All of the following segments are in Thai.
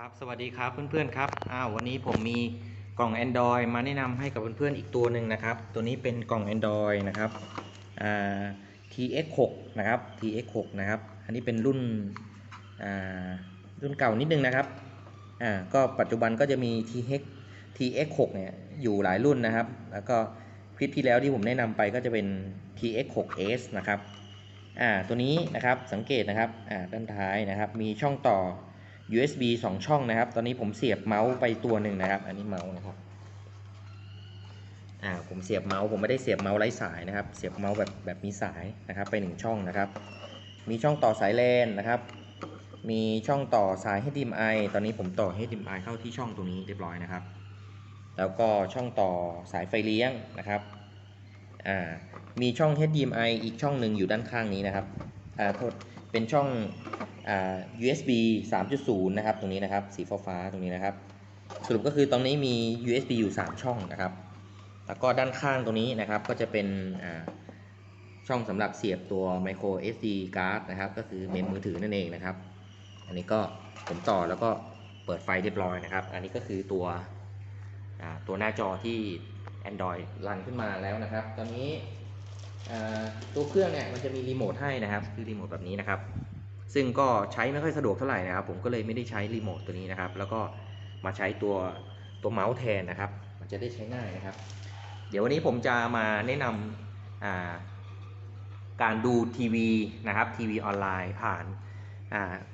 ครับ สวัสดีครับเพื่อนๆครับ อ้าววันนี้ผมมีกล่อง Android มาแนะนำให้กับเพื่อนๆอีกตัวหนึ่งนะครับ ตัวนี้เป็นกล่อง Android นะครับ อ่า TX6 นะครับ TX6 นะครับ อันนี้เป็นรุ่น อ่า รุ่นเก่านิดนึงนะครับ อ่า ก็ปัจจุบันก็จะมี TX TX6 เนี่ยอยู่หลายรุ่นนะครับ แล้วก็คลิปที่แล้วที่ผมแนะนำไปก็จะเป็น TX6S นะครับ อ่า ตัวนี้นะครับ สังเกตนะครับ อ่า ด้านท้ายนะครับ มีช่องต่อ USB 2 ช่องนะครับ ตอนนี้ผมเสียบเมาส์ไปตัวหนึ่งนะครับ อันนี้เมาส์นะครับ อ่า ผมเสียบเมาส์ ผมไม่ได้เสียบเมาส์ไร้สายนะครับ เสียบเมาส์แบบแบบมีสายนะครับ ไปหนึ่งช่องนะครับ มีช่องต่อสายแลนนะครับ มีช่องต่อสาย HDMI ตอนนี้ผมต่อ HDMI เข้าที่ช่องตรงนี้เรียบร้อยนะครับ แล้วก็ช่องต่อสายไฟเลี้ยงนะครับ อ่า มีช่อง HDMI อีกช่องหนึ่งอยู่ด้านข้างนี้นะครับ อ่า โทษ เป็นช่อง USB 3.0 นะครับ ตรงนี้นะครับ สีฟ้าฟาๆตรงนี้นะครับ สรุปก็คือตรงนี้มี USB อยู่ 3 ช่องนะครับ แล้วก็ด้านข้างตรงนี้นะครับ ก็จะเป็นช่องสำหรับเสียบตัว micro SD card นะครับ ก็คือเมมมือถือนั่นเองนะครับ อันนี้ก็ผมต่อแล้วก็เปิดไฟเรียบร้อยนะครับ อันนี้ก็คือตัวตัวหน้าจอที่ Android รันขึ้นมาแล้วนะครับ ตอนนี้ตัวเครื่องเนี่ยมันจะมีรีโมทให้นะครับ คือรีโมทแบบนี้นะครับ ซึ่งก็ใช้ไม่ค่อยสะดวกเท่าไหร่นะครับผมก็เลยไม่ได้ใช้รีโมทตัวนี้นะครับ แล้วก็มาใช้ตัวตัวเมาส์แทนนะครับ มันจะได้ใช้ง่ายนะครับ เดี๋ยววันนี้ผมจะมาแนะนำการดูทีวีนะครับทีวีออนไลน์ผ่าน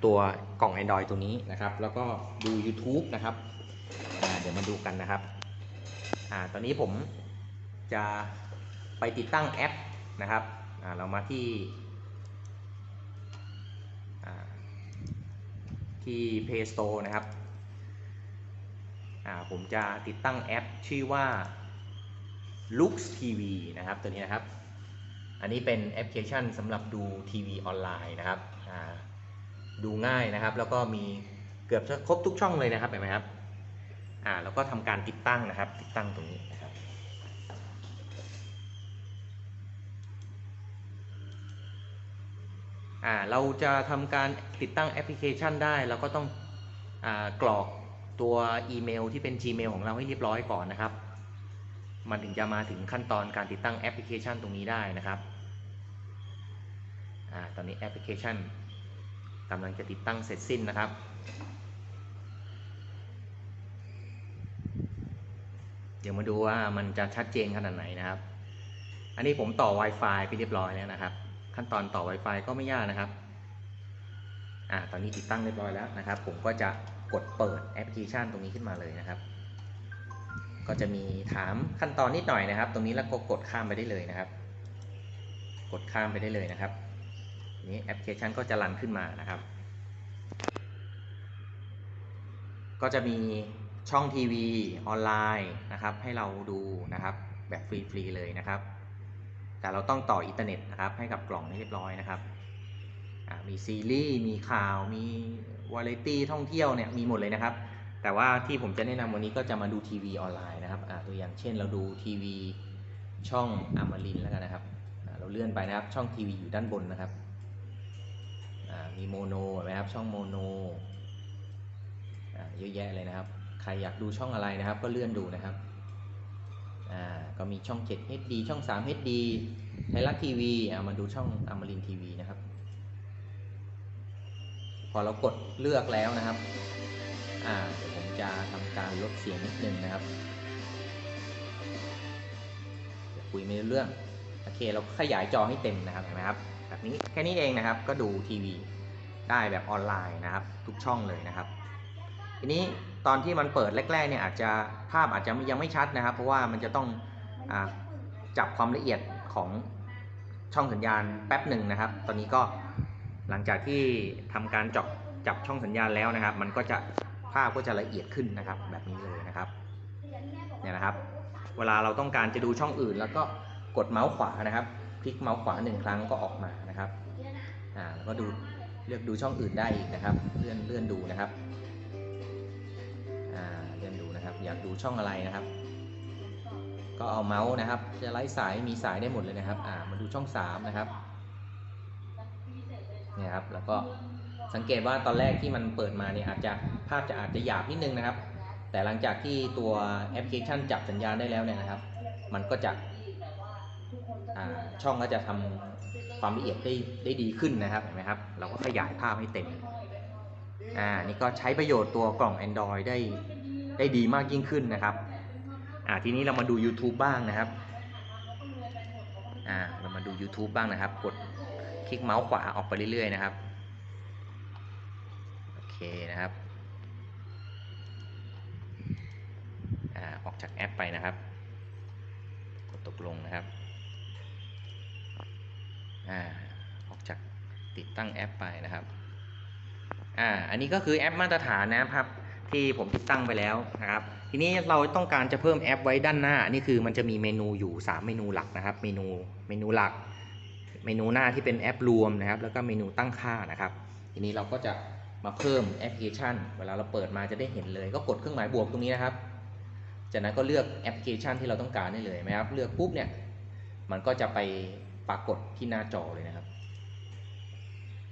ตัวกล่อง Android ตัวนี้นะครับ แล้วก็ดู YouTube นะครับเดี๋ยวมาดูกันนะครับอตอนนี้ผมจะไปติดตั้งแอปนะครับเรามาที่ อ่า ที่ Play Store นะครับอ่าผมจะติดตั้งแอปชื่อว่า Lux TV นะครับ ตัวนี้นะครับ อันนี้เป็นแอปพลิเคชันสำหรับดูทีวีออนไลน์นะครับอ่าดูง่ายนะครับ แล้วก็มีเกือบจะครบทุกช่องเลยนะครับเห็นไหมครับ อ่าแล้วก็ทำการติดตั้งนะครับ ติดตั้งตรงนี้นะครับ อ่าเราจะทำการติดตั้งแอปพลิเคชันได้เราก็ต้องอากรอกตัวอีเมลที่เป็น Gmail ของเราให้เรียบร้อยก่อนนะครับ มันถึงจะมาถึงขั้นตอนการติดตั้งแอปพลิเคชันตรงนี้ได้นะครับอ่าตอนนี้แอปพลิเคชันกำลังจะติดตั้งเสร็จสิ้นนะครับเดี๋ยวมาดูว่ามันจะชัดเจนขนาดไหนนะครับ อันนี้ผมต่อ Wi-Fi ไปเรียบร้อยแล้วนะครับ ขั้นตอนต่อ Wi-Fi ก็ไม่ยากนะครับอ่าตอนนี้ติดตั้งเรียบร้อยแล้วนะครับ ผมก็จะกดเปิดแอปพลิเคชันตรงนี้ขึ้นมาเลยนะครับ ก็จะมีถามขั้นตอนนิดหน่อยนะครับ ตรงนี้แล้วก็กดข้ามไปได้เลยนะครับ กดข้ามไปได้เลยนะครับ นี้แอปพลิเคชันก็จะรันขึ้นมานะครับ ก็จะมีช่องทีวีออนไลน์นะครับ ให้เราดูนะครับ แบบฟรีๆเลยนะครับ แต่เราต้องต่ออินเทอร์เน็ตนะครับให้กับกล่องให้เรียบร้อยนะครับมีซีรีส์มีข่าวมีวาไรตี้ท่องเที่ยวเนี่ยมีหมดเลยนะครับ แต่ว่าที่ผมจะแนะนำวันนี้ก็จะมาดูทีวีออนไลน์นะครับตัวอย่างเช่นเราดูทีวีช่องอมรินแล้วกันนะครับเราเลื่อนไปนะครับช่องทีวีอยู่ด้านบนนะครับมีโมโนนไหมครับช่องโมโนเยอะแยะเลยนะครับ ใครอยากดูช่องอะไรนะครับ ก็เลื่อนดูนะครับ อ่าก็มีช่อง 7 HD ช่อง 3 HD ไทยรัฐทีวีอ่ามาดูช่องอมรินทีวีนะครับ พอเรากดเลือกแล้วนะครับอ่าเดี๋ยวผมจะทำการลดเสียงนิดนึงนะครับเดี๋ยวคุยไม่รู้เรื่องโอเคเราขยายจอให้เต็มนะครับเห็นไหมครับแบบนี้แค่นี้เองนะครับก็ดูทีวีได้แบบออนไลน์นะครับ ทุกช่องเลยนะครับ ทีนี้ตอนที่มันเปิดแรกๆเนี่ยอาจจะภาพอาจจะยังไม่ชัดนะครับ เพราะว่ามันจะต้องอจับความละเอียดของช่องสัญญาณแป๊บหนึ่งนะครับ ตอนนี้ก็หลังจากที่ทำการจับจับช่องสัญญาณแล้วนะครับ มันก็จะภาพก็จะละเอียดขึ้นนะครับ แบบนี้เลยนะครับเนี่ยนะครับ เวลาเราต้องการจะดูช่องอื่น แล้วก็กดเมาส์ขวานะครับ คลิกเมาส์ขวาหนึ่งครั้งก็ออกมานะครับอ่าแล้วก็ดูเลือกดูช่องอื่นได้อีกนะครับ เลื่อนเลื่อนดูนะครับ อนดูนะครับอยากดูช่องอะไรนะครับ ก็เอาเมาส์นะครับ จะไล่สายมีสายได้หมดเลยนะครับ อ่ามาดูช่อง 3 นะครับเนี่ยครับแล้วก็สังเกตว่าตอนแรกที่มันเปิดมาเนี่ยอาจจะภาพจะอาจจะหยาบนิดนึงนะครับ แต่หลังจากที่ตัวแอปพลิเคชันจับสัญญาณได้แล้วเนี่ยนะครับ มันก็จะช่องก็จะทำความละเอียดได้ได้ดีขึ้นนะครับเห็นไหมครับ เราก็ขยายภาพให้เต็ม อ่า นี่ก็ใช้ประโยชน์ตัวกล่อง Android ได้ ได้ดีมากยิ่งขึ้นนะครับอ่าทีนี้เรามาดู YouTube บ้างนะครับอ่าเรามาดู YouTube บ้างนะครับ กดคลิกเมาส์ขวาออกไปเรื่อยๆนะครับโอเคนะครับอ่าออกจากแอปไปนะครับ กดตกลงนะครับอ่าออกจากติดตั้งแอปไปนะครับอ่าอันนี้ก็คือแอปมาตรฐานนะครับ ที่ผมติดตั้งไปแล้วนะครับ ทีนี้เราต้องการจะเพิ่มแอปไว้ด้านหน้า นี่คือมันจะมีเมนูอยู่ 3 เมนูหลักนะครับ เมนูเมนูหลัก เมนูหน้าที่เป็นแอปรวมนะครับ แล้วก็เมนูตั้งค่านะครับ ทีนี้เราก็จะมาเพิ่มแอปพลิเคชัน เวลาเราเปิดมาจะได้เห็นเลย ก็กดเครื่องหมายบวกตรงนี้นะครับ จากนั้นก็เลือกแอปพลิเคชันที่เราต้องการได้เลยไหมครับ เลือกปุ๊บเนี่ย มันก็จะไปปรากฏที่หน้าจอเลยนะครับ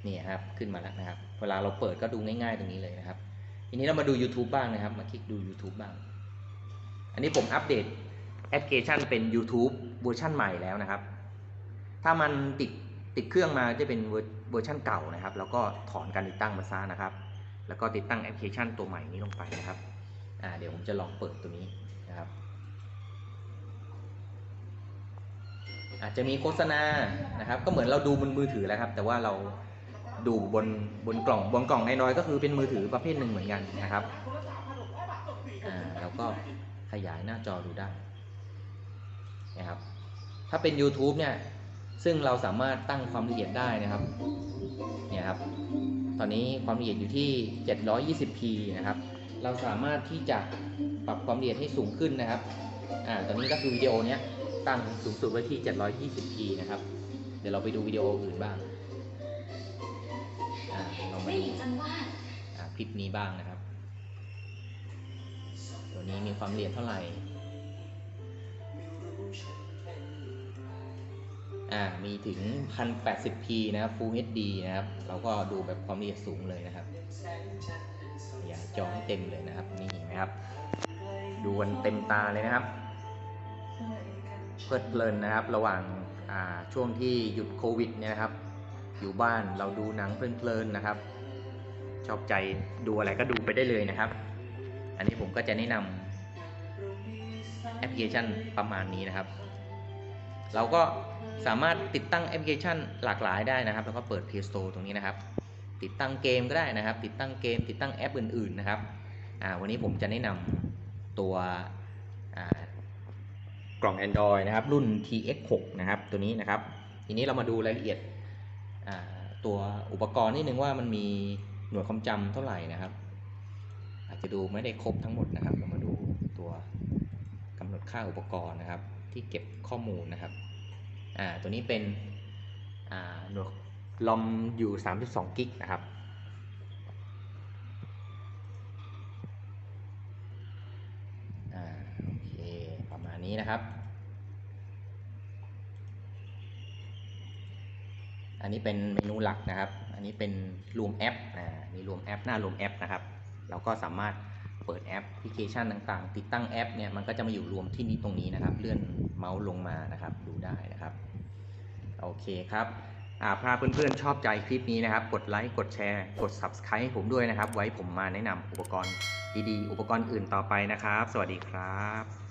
นี่ครับ ขึ้นมาแล้วนะครับ เวลาเราเปิดก็ดูง่าย ๆ ตรงนี้เลยนะครับ ทีนี้เรามาดู YouTube บ้างนะครับ มาคลิกดู YouTube บ้าง อันนี้ผมอัปเดตแอปพลิเคชันเป็น YouTube เวอร์ชันใหม่แล้วนะครับ ถ้ามันติดติดเครื่องมาจะเป็นเวอร์ชันเก่านะครับ แล้วก็ถอนการติดตั้งมาซะนะครับ แล้วก็ติดตั้งแอปพลิเคชันตัวใหม่นี้ลงไปนะครับอ่าเดี๋ยวผมจะลองเปิดตัวนี้นะครับ อาจจะมีโฆษณานะครับ ก็เหมือนเราดูบนมือถือแล้วครับ แต่ว่าเรา ดูบนบนกล่องบนกล่องน้อยๆก็คือเป็นมือถือประเภทหนึ่งเหมือนกันนะครับอ่าแล้วก็ขยายหน้าจอดูได้นะครับถ้าเป็น YouTube เนี่ยซึ่งเราสามารถตั้งความละเอียดได้นะครับเนี่ยครับตอนนี้ความละเอียดอยู่ที่ 720p นะครับเราสามารถที่จะปรับความละเอียดให้สูงขึ้นนะครับอ่าตอนนี้ก็คือวิดีโอเนี้ยตั้งสูงสุดไว้ที่ 720p นะครับ เดี๋ยวเราไปดูวิดีโออื่นบ้าง อ่เรามาได้ดูยินจันว่าอ่าคลิปนี้บ้างนะครับ ตัวนี้มีความละเอียดเท่าไหร่อ่ามีถึง 1080p นะครับ Full HD นะครับ เราก็ดูแบบความละเอียดสูงเลยนะครับอย่าจอให้เต็มเลยนะครับ นี่เห็นไหมครับ ดูกันเต็มตาเลยนะครับ เพลิดเพลินนะครับ ระหว่างอ่าช่วงที่หยุดโควิดเนี่ยนะครับ อยู่บ้านเราดูหนังเพลินๆนะครับ ชอบใจดูอะไรก็ดูไปได้เลยนะครับ อันนี้ผมก็จะแนะนำแอปพลิเคชันประมาณนี้นะครับ เราก็สามารถติดตั้งแอปพลิเคชันหลากหลายได้นะครับ แล้วก็เปิด Play Store ตรงนี้นะครับ ติดตั้งเกมก็ได้นะครับ ติดตั้งเกม ติดตั้งแอปอื่น ๆ นะครับวันนี้ผมจะแนะนำตัวกล่อง Android นะครับ รุ่น TX6 นะครับ ตัวนี้นะครับ ทีนี้เรามาดูรายละเอียดตัวอุปกรณ์นิดนึงว่ามันมี หน่วยความจำเท่าไหร่นะครับ อาจจะดูไม่ได้ครบทั้งหมดนะครับ เรามาดูตัวกำหนดค่าอุปกรณ์นะครับ ที่เก็บข้อมูลนะครับอ่าตัวนี้เป็นอ่าหน่วยลอมอยู่ 32 กิกนะครับอ่าโอเคประมาณนี้นะครับ อันนี้เป็นเมนูหลักนะครับ อันนี้เป็นรวมแอปอ่านี่รวมแอปหน้ารวมแอปนะครับ เราก็สามารถเปิดแอปพลิเคชันต่างๆ ติดตั้งแอปเนี่ยมันก็จะมาอยู่รวมที่นี้ตรงนี้นะครับ เลื่อนเมาส์ลงมานะครับ ดูได้นะครับ โอเคครับอ่าถ้าเพื่อนๆชอบใจคลิปนี้นะครับ กดไลค์ กดแชร์ กด Subscribe ให้ผมด้วยนะครับ ไว้ผมมาแนะนำอุปกรณ์ดีๆ อุปกรณ์อื่นต่อไปนะครับ สวัสดีครับ